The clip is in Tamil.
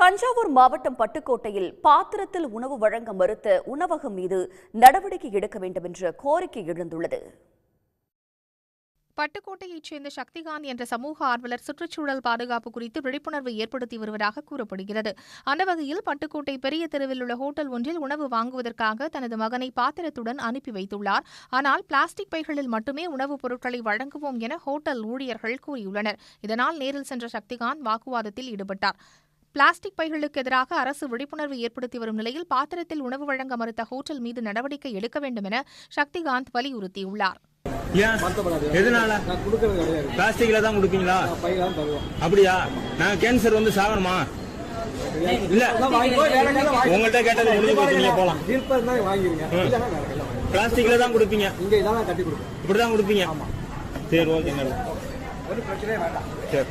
தஞ்சாவூர் மாவட்டம் பட்டுக்கோட்டையில் பாத்திரத்தில் உணவு வழங்க மறுத்த உணவகம் மீது நடவடிக்கை எடுக்க வேண்டும் என்ற கோரிக்கை எழுந்துள்ளது. பட்டுக்கோட்டையைச் சேர்ந்த சக்திகாந்த் என்ற சமூக ஆர்வலர் சுற்றுச்சூழல் பாதுகாப்பு குறித்து விழிப்புணர்வு ஏற்படுத்தி வருவதாக கூறப்படுகிறது. அந்த வகையில் பட்டுக்கோட்டை பெரிய தெருவில் உள்ள ஹோட்டல் ஒன்றில் உணவு வாங்குவதற்காக தனது மகனை பாத்திரத்துடன் அனுப்பி வைத்துள்ளார். ஆனால் பிளாஸ்டிக் பைகளில் மட்டுமே உணவுப் பொருட்களை வழங்குவோம் என ஹோட்டல் ஊழியர்கள் கூறியுள்ளனர். இதனால் நேரில் சென்ற சக்திகாந்த் வாக்குவாதத்தில் ஈடுபட்டார். பிளாஸ்டிக் பைகளுக்கு எதிராக அரசு விழிப்புணர்வு ஏற்படுத்தி வரும் நிலையில் பாத்திரத்தில் உணவு வழங்க மறுத்த ஹோட்டல் மீது நடவடிக்கை எடுக்க வேண்டும் என சக்திகாந்த் வலியுறுத்தியுள்ளார். ஏன்? எதனால? பிளாஸ்டிக்ல தான் கொடுப்பீங்களா? அப்படியா? நாங்க கேன்சர் வந்து சாகணுமா? இல்ல. உங்கள்கிட்ட கேட்டது முடிஞ்சு போலாம். தான் பிளாஸ்டிக்ல தான் கொடுப்பீங்க. இங்க கட்டி இப்படிதான் கொடுப்பீங்க. சரி ஓகே மேடம் ஒரு பிரச்சனையே வேண்டாம் சரி.